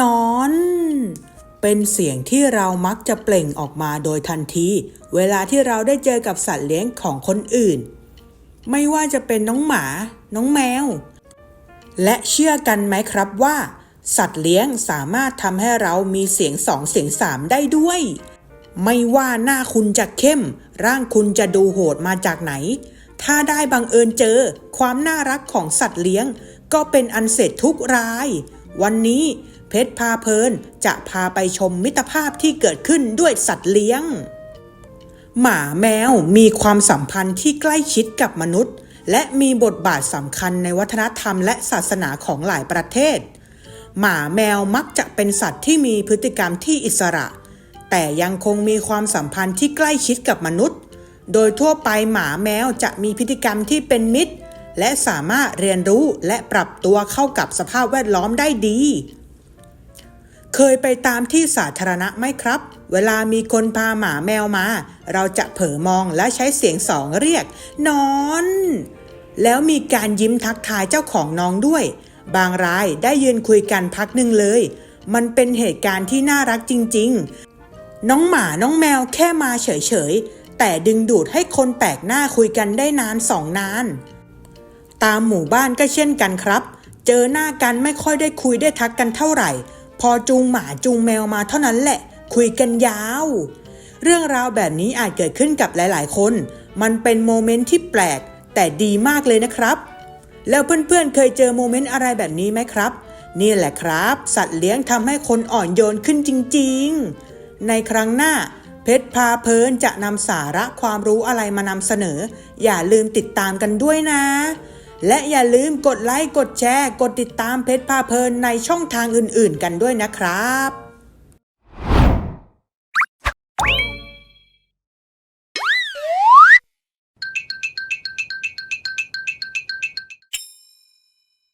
นอน เป็นเสียงที่เรามักจะเปล่งออกมาโดยทันที เวลาที่เราได้เจอกับสัตว์เลี้ยงของคนอื่น ไม่ว่าจะเป็นน้องหมา น้องแมว และเชื่อกันไหมครับว่า สัตว์เลี้ยงสามารถทำให้เรามีเสียงสองเสียงสามได้ด้วย ไม่ว่าหน้าคุณจะเข้ม ร่างคุณจะดูโหดมาจากไหน ถ้าได้บังเอิญเจอ ความน่ารักของสัตว์เลี้ยง ก็เป็นอันเสร็จทุกราย วันนี้เพชรพาเพลินจะพาไปชมมิตรภาพที่เกิดขึ้นด้วยสัตว์เลี้ยง หมาแมวมีความสัมพันธ์ที่ใกล้ชิดกับมนุษย์ และมีบทบาทสำคัญในวัฒนธรรมและศาสนาของหลายประเทศ หมาแมวมักจะเป็นสัตว์ที่มีพฤติกรรมที่อิสระ แต่ยังคงมีความสัมพันธ์ที่ใกล้ชิดกับมนุษย์ โดยทั่วไปหมาแมวจะมีพฤติกรรมที่เป็นมิตร และสามารถเรียนรู้และปรับตัวเข้ากับสภาพแวดล้อมได้ดี เคยไปตามที่สาธารณะไหมครับ เวลามีคนพาหมาแมวมา เราจะเผลอมองและใช้เสียงสองเรียก นอน แล้วมีการยิ้มทักทายเจ้าของน้องด้วย บางรายได้ยืนคุยกันพักหนึ่งเลย มันเป็นเหตุการณ์ที่น่ารักจริง ๆ น้องหมาน้องแมวแค่มาเฉยๆแต่ดึงดูดให้คนแปลกหน้าคุยกันได้นานสองนาน ตามหมู่บ้านก็เช่นกันครับ เจอหน้ากันไม่ค่อยได้คุยได้ทักกันเท่าไหร่ พอจูงหมาจูงแมวมาเท่านั้นแหละ คุยกันยาว เรื่องราวแบบนี้อาจเกิดขึ้นกับหลาย ๆ คน มันเป็นโมเมนต์ที่แปลก แต่ดีมากเลยนะครับ แล้วเพื่อนๆเคยเจอโมเมนต์อะไรแบบนี้ไหมครับ นี่แหละครับ สัตว์เลี้ยงทำให้คนอ่อนโยนขึ้นจริง ๆ ในครั้งหน้าเพชรพาเพลินจะนำสาระความรู้อะไรมานำเสนอ อย่าลืมติดตามกันด้วยนะ และอย่าลืมกดไลค์ กดแชร์ กดติดตามเพชรพาเพลินในช่องทางอื่นๆ กันด้วยนะครับ